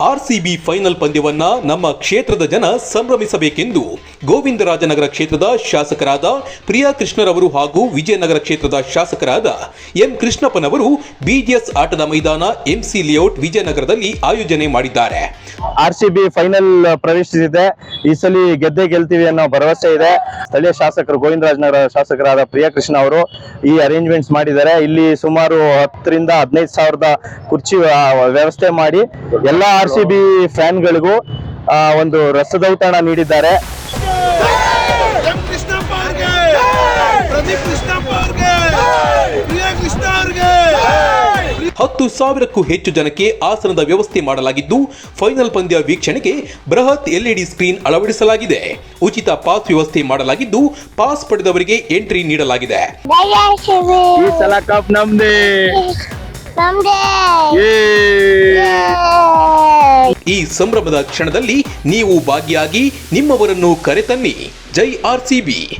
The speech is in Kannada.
ಆರ್ಸಿಬಿ ಫೈನಲ್ ಪಂದ್ಯವನ್ನ ನಮ್ಮ ಕ್ಷೇತ್ರದ ಜನ ಸಂಭ್ರಮಿಸಬೇಕೆಂದು ಗೋವಿಂದರಾಜನಗರ ಕ್ಷೇತ್ರದ ಶಾಸಕರಾದ ಪ್ರಿಯಾ ಕೃಷ್ಣರವರು ಹಾಗೂ ವಿಜಯನಗರ ಕ್ಷೇತ್ರದ ಶಾಸಕರಾದ ಎಂ ಕೃಷ್ಣಪ್ಪನವರು ಬಿಜಿಎಸ್ ಆಟದ ಮೈದಾನ ಎಂಸಿ ಲೇಔಟ್ ವಿಜಯನಗರದಲ್ಲಿ ಆಯೋಜನೆ ಮಾಡಿದ್ದಾರೆ. ಆರ್ ಫೈನಲ್ ಪ್ರವೇಶಿಸಿದೆ. ಈ ಸಲ ಗೆದ್ದೆ ಗೆಲ್ತೀವಿ ಅನ್ನೋ ಭರವಸೆ ಇದೆ. ಸ್ಥಳೀಯ ಶಾಸಕರು ಗೋವಿಂದರಾಜನಗರ ಶಾಸಕರಾದ ಪ್ರಿಯಾ ಕೃಷ್ಣ ಅವರು ಈ ಅರೇಂಜ್ಮೆಂಟ್ಸ್ ಮಾಡಿದ್ದಾರೆ. ಇಲ್ಲಿ ಸುಮಾರು ಹತ್ತರಿಂದ ಹದಿನೈದು ಸಾವಿರದ ಕುರ್ಚಿ ವ್ಯವಸ್ಥೆ ಮಾಡಿ ಎಲ್ಲ ಆರ್ ಸಿ ಬಿ ಫ್ಯಾನ್ಗಳಿಗೂ ಒಂದು ರಸದೌತಣ ನೀಡಿದ್ದಾರೆ. ಹತ್ತು ಸಾವಿರಕ್ಕೂ ಹೆಚ್ಚು ಜನಕ್ಕೆ ಆಸನದ ವ್ಯವಸ್ಥೆ ಮಾಡಲಾಗಿದ್ದು ಫೈನಲ್ ಪಂದ್ಯ ವೀಕ್ಷಣೆಗೆ ಬೃಹತ್ ಎಲ್ಇಡಿ ಸ್ಕ್ರೀನ್ ಅಳವಡಿಸಲಾಗಿದೆ. ಉಚಿತ ಪಾಸ್ ವ್ಯವಸ್ಥೆ ಮಾಡಲಾಗಿದ್ದು ಪಾಸ್ ಪಡೆದವರಿಗೆ ಎಂಟ್ರಿ ನೀಡಲಾಗಿದೆ. ಈ ಸಲ ಕಪ್ ನಮ್ದೇ. ನಮ್ದೇ. ಈ ಸಂಭ್ರಮದ ಕ್ಷಣದಲ್ಲಿ ನೀವು ಭಾಗಿಯಾಗಿ ನಿಮ್ಮವರನ್ನು ಕರೆತನ್ನಿ. ಜೈ ಆರ್ ಸಿ ಬಿ.